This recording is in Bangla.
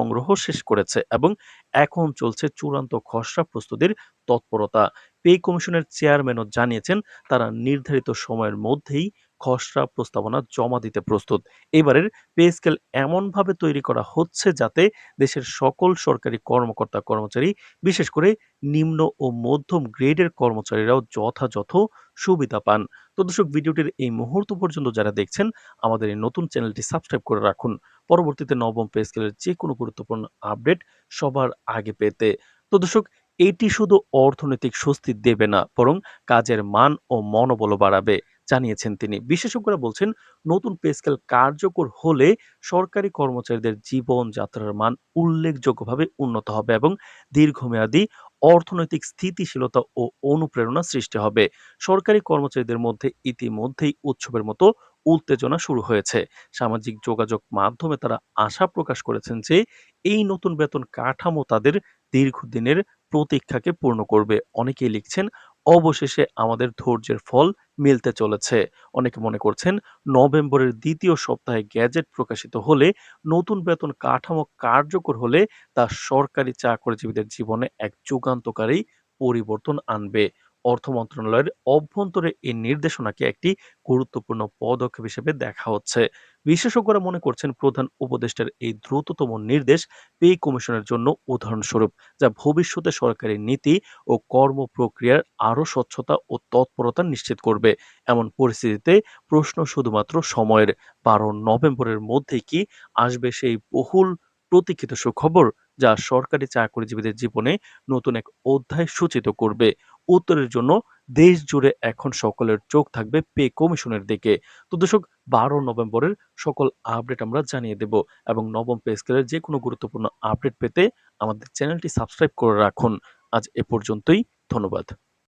সংগ্রহ শেষ করেছে এবং এখন চলছে চূড়ান্ত খসড়া প্রস্তুতির তৎপরতা। পে কমিশনের চেয়ারম্যানও জানিয়েছেন, তারা নির্ধারিত সময়ের মধ্যেই খসড়া প্রস্তাবনা জমা দিতে প্রস্তুত। এবারের পে স্কেল এমনভাবে তৈরি করা হচ্ছে যাতে দেশের সকল সরকারি কর্মকর্তা কর্মচারী, বিশেষ করে নিম্ন ও মধ্যম গ্রেডের কর্মচারীরাও যথাযথ সুবিধা পান। তো দর্শক, ভিডিওটির এই মুহূর্ত পর্যন্ত যারা দেখছেন, আমাদের এই নতুন চ্যানেলটি সাবস্ক্রাইব করে রাখুন। পরবর্তীতে নবম পে স্কেলের যে কোনো গুরুত্বপূর্ণ আপডেট সবার আগে পেতে। তো দর্শক, এটি শুধু অর্থনৈতিক স্বস্তি দেবে না, বরং কাজের মান ও মনোবল বাড়াবে, জানিয়েছেন তিনি। বিশেষজ্ঞরা বলছেন, নতুন পে স্কেল কার্যকর হলে সরকারি কর্মচারীদের জীবনযাত্রার মান উল্লেখযোগ্যভাবে উন্নত হবে এবং দীর্ঘমেয়াদী অর্থনৈতিক স্থিতিশীলতা ও অনুপ্রেরণা সৃষ্টি হবে। সরকারি কর্মচারীদের মধ্যে ইতিমধ্যেই উৎসবের মতো উত্তেজনা শুরু হয়েছে। সামাজিক যোগাযোগ মাধ্যমে তারা আশা প্রকাশ করেছেন যে, এই নতুন বেতন কাঠামো তাদের দীর্ঘদিনের প্রতীক্ষাকে পূর্ণ করবে। অনেকেই লিখছেন, অবশেষে আমাদের ধৈর্যের ফল মিলতে চলেছে। অনেকে মনে করছেন, নভেম্বরের দ্বিতীয় সপ্তাহে গ্যাজেট প্রকাশিত হলে নতুন বেতন কাঠামো কার্যকর হলে তা সরকারি চাকরিজীবীদের জীবনে এক যুগান্তকারী পরিবর্তন আনবে। অর্থ মন্ত্রণালয়ের অভ্যন্তরে এই নির্দেশনাকে একটি গুরুত্বপূর্ণ পদক্ষেপ হিসেবে দেখা হচ্ছে। বিশেষজ্ঞরা মনে করছেন প্রধান উপদেষ্টার এই দ্রুততম নির্দেশ পে কমিশনের জন্য উদাহরণস্বরূপ, যা ভবিষ্যতে সরকারি নীতি ও কর্ম প্রক্রিয়ার আরও স্বচ্ছতা ও তৎপরতা নিশ্চিত করবে। এমন পরিস্থিতিতে প্রশ্ন শুধুমাত্র সময়ের। বারো নভেম্বরের মধ্যে কি আসবে সেই বহুল প্রতীক্ষিত সুখবর যা সরকারি চাকরিজীবীদের জীবনে নতুন এক অধ্যায় সূচিত করবে। উত্তরের জন্য দেশ জুড়ে এখন সকলের চোখ থাকবে পে কমিশনের দিকে। তো দর্শক, বারো নভেম্বরের সকল আপডেট আমরা জানিয়ে দেব এবং নবম পে স্কেলের যে কোনো গুরুত্বপূর্ণ আপডেট পেতে আমাদের চ্যানেলটি সাবস্ক্রাইব করে রাখুন। আজ এ পর্যন্তই, ধন্যবাদ।